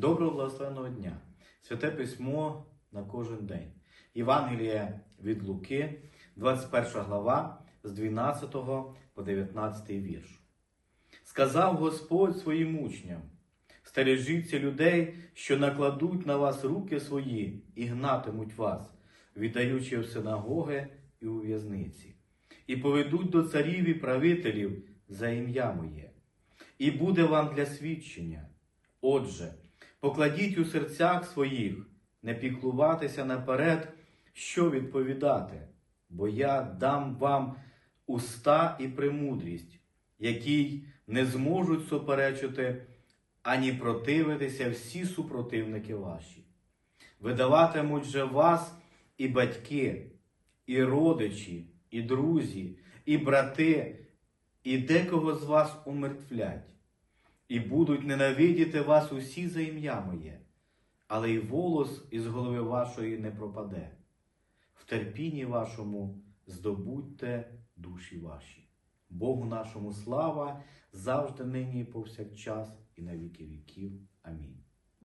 Доброго благословенного дня! Святе письмо на кожен день. Євангеліє від Луки, 21 глава, з 12 по 19 вірш. Сказав Господь своїм учням: стережіться людей, що накладуть на вас руки свої і гнатимуть вас, віддаючи в синагоги і у в'язниці, і поведуть до царів і правителів за ім'я моє. І буде вам для свідчення. Отже, покладіть у серцях своїх, не піклуватися наперед, що відповідати, бо я дам вам уста і премудрість, якій не зможуть суперечити ані противитися всі супротивники ваші. Видаватимуть же вас і батьки, і родичі, і друзі, і брати, і декого з вас умертвлять, і будуть ненавидіти вас усі за ім'я моє, але й волос із голови вашої не пропаде. В терпінні вашому здобудьте душі ваші. Богу нашому слава завжди нині і повсякчас, і на віки віків. Амінь.